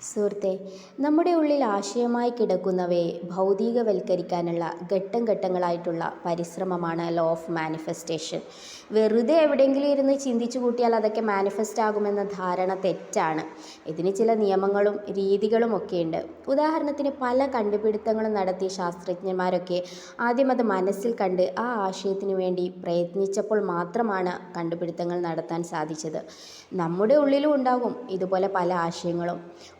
സുഹൃത്തെ നമ്മുടെ ഉള്ളിൽ ആശയമായി കിടക്കുന്നവയെ ഭൗതികവൽക്കരിക്കാനുള്ള ഘട്ടം ഘട്ടങ്ങളായിട്ടുള്ള പരിശ്രമമാണ് ലോ ഓഫ് മാനിഫെസ്റ്റേഷൻ വെറുതെ എവിടെയെങ്കിലും ഇരുന്ന് ചിന്തിച്ചു കൂട്ടിയാൽ അതൊക്കെ മാനിഫെസ്റ്റ് ആകുമെന്ന ധാരണ തെറ്റാണ്. ഇതിന് ചില നിയമങ്ങളും രീതികളും ഒക്കെയുണ്ട്. ഉദാഹരണത്തിന് പല കണ്ടുപിടുത്തങ്ങളും നടത്തിയ ശാസ്ത്രജ്ഞന്മാരൊക്കെ ആദ്യം അത് മനസ്സിൽ കണ്ട് ആ ആശയത്തിന് വേണ്ടി പ്രയത്നിച്ചപ്പോൾ മാത്രമാണ് കണ്ടുപിടുത്തങ്ങൾ നടത്താൻ സാധിച്ചത്. നമ്മുടെ ഉള്ളിലും ഉണ്ടാകും ഇതുപോലെ പല ആശയങ്ങളും.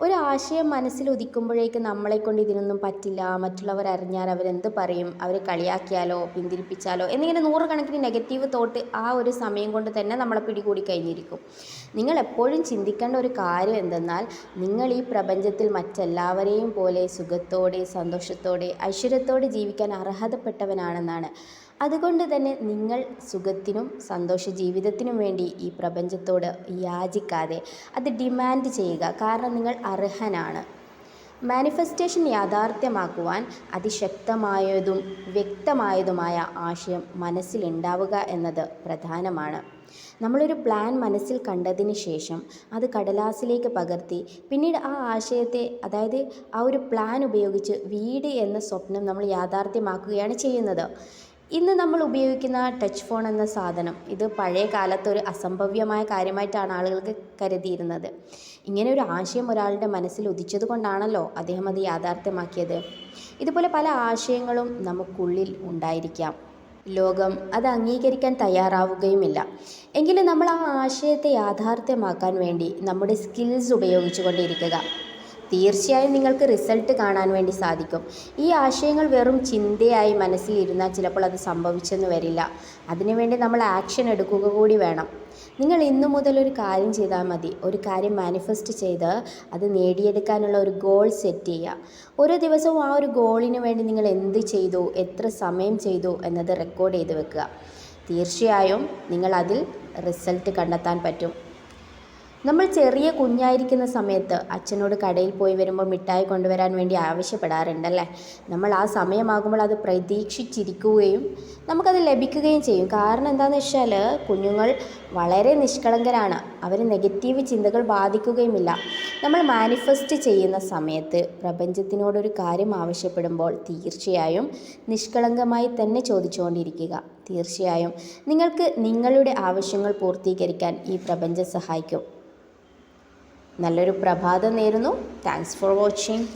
ഒരു ആശയം മനസ്സിൽ ഉദിക്കുമ്പോഴേക്ക് നമ്മളെ കൊണ്ട് ഇതിനൊന്നും പറ്റില്ല. മറ്റുള്ളവർ അറിഞ്ഞാൽ അവരെന്ത് പറയും? അവർ കളിയാക്കിയാലോ? പിന്തിരിപ്പിച്ചാലോ? എന്നിങ്ങനെ നൂറുകണക്കിന് നെഗറ്റീവ് തോട്ട് ആ ഒരു സമയം കൊണ്ട് തന്നെ നമ്മളെ പിടികൂടി കഴിഞ്ഞിരിക്കും. നിങ്ങൾ എപ്പോഴും ചിന്തിക്കേണ്ട ഒരു കാര്യം എന്തെന്നാൽ നിങ്ങൾ ഈ പ്രപഞ്ചത്തിൽ മറ്റെല്ലാവരെയും പോലെ സുഖത്തോടെ സന്തോഷത്തോടെ ഐശ്വര്യത്തോടെ ജീവിക്കാൻ അർഹതപ്പെട്ടവനാണെന്നാണ്. അതുകൊണ്ട് തന്നെ നിങ്ങൾ സുഖത്തിനും സന്തോഷ ജീവിതത്തിനും വേണ്ടി ഈ പ്രപഞ്ചത്തോട് യാചിക്കാതെ അത് ഡിമാൻഡ് ചെയ്യുക. കാരണം നിങ്ങൾ അർഹനാണ്. മാനിഫെസ്റ്റേഷൻ യാഥാർത്ഥ്യമാക്കുവാൻ അതിശക്തമായതും വ്യക്തമായതുമായ ആശയം മനസ്സിലുണ്ടാവുക എന്നത് പ്രധാനമാണ്. നമ്മളൊരു പ്ലാൻ മനസ്സിൽ കണ്ടതിന് ശേഷം അത് കടലാസിലേക്ക് പകർത്തി പിന്നീട് ആ ആശയത്തെ അതായത് ആ ഒരു പ്ലാൻ ഉപയോഗിച്ച് വീട് എന്ന സ്വപ്നം നമ്മൾ യാഥാർത്ഥ്യമാക്കുകയാണ് ചെയ്യുന്നത്. ഇന്ന് നമ്മൾ ഉപയോഗിക്കുന്ന ടച്ച് ഫോൺ എന്ന സാധനം ഇത് പഴയ കാലത്ത് ഒരു അസംഭവ്യമായ കാര്യമായിട്ടാണ് ആളുകൾക്ക് കരുതിയിരുന്നത്. ഇങ്ങനെ ഒരു ആശയം ഒരാളുടെ മനസ്സിൽ ഉദിച്ചത് കൊണ്ടാണല്ലോ അദ്ദേഹം അത് യാഥാർത്ഥ്യമാക്കിയത്. ഇതുപോലെ പല ആശയങ്ങളും നമുക്കുള്ളിൽ ഉണ്ടായിരിക്കാം. ലോകം അത് അംഗീകരിക്കാൻ തയ്യാറാവുകയുമില്ല. എങ്കിലും നമ്മൾ ആ ആശയത്തെ യാഥാർത്ഥ്യമാക്കാൻ വേണ്ടി നമ്മുടെ സ്കിൽസ് ഉപയോഗിച്ചു കൊണ്ടിരിക്കുക തീർച്ചയായും നിങ്ങൾക്ക് റിസൾട്ട് കാണാൻ വേണ്ടി സാധിക്കും. ഈ ആശയങ്ങൾ വെറും ചിന്തയായി മനസ്സിലിരുന്നാൽ ചിലപ്പോൾ അത് സംഭവിച്ചെന്ന് വരില്ല. അതിനുവേണ്ടി നമ്മൾ ആക്ഷൻ എടുക്കുക കൂടി വേണം. നിങ്ങൾ ഇന്നു മുതൽ ഒരു കാര്യം ചെയ്താൽ മതി. ഒരു കാര്യം മാനിഫെസ്റ്റ് ചെയ്ത് അത് നേടിയെടുക്കാനുള്ള ഒരു ഗോൾ സെറ്റ് ചെയ്യുക. ഓരോ ദിവസവും ആ ഒരു ഗോളിന് വേണ്ടി നിങ്ങൾ എന്ത് ചെയ്തു? എത്ര സമയം ചെയ്തു? എന്നത് റെക്കോർഡ് ചെയ്ത് വെക്കുക. തീർച്ചയായും നിങ്ങൾ അതിൽ റിസൾട്ട് കണ്ടെത്താൻ പറ്റും. നമ്മൾ ചെറിയ കുഞ്ഞായിരിക്കുന്ന സമയത്ത് അച്ഛനോട് കടയിൽ പോയി വരുമ്പോൾ മിഠായി കൊണ്ടുവരാൻ വേണ്ടി ആവശ്യപ്പെടാറുണ്ടല്ലേ നമ്മൾ ആ സമയമാകുമ്പോൾ അത് പ്രതീക്ഷിച്ചിരിക്കുകയും നമുക്കത് ലഭിക്കുകയും ചെയ്യും. കാരണം എന്താണെന്ന് വെച്ചാൽ കുഞ്ഞുങ്ങൾ വളരെ നിഷ്കളങ്കരാണ്. അവർ നെഗറ്റീവ് ചിന്തകൾ ബാധിക്കുകയുമില്ല. നമ്മൾ മാനിഫെസ്റ്റ് ചെയ്യുന്ന സമയത്ത് പ്രപഞ്ചത്തിനോടൊരു കാര്യം ആവശ്യപ്പെടുമ്പോൾ തീർച്ചയായും നിഷ്കളങ്കമായി തന്നെ ചോദിച്ചുകൊണ്ടിരിക്കുക. തീർച്ചയായും നിങ്ങൾക്ക് നിങ്ങളുടെ ആവശ്യങ്ങൾ പൂർത്തീകരിക്കാൻ ഈ പ്രപഞ്ചം സഹായിക്കും. നല്ലൊരു പ്രഭാതം നേരുന്നു. Thanks for watching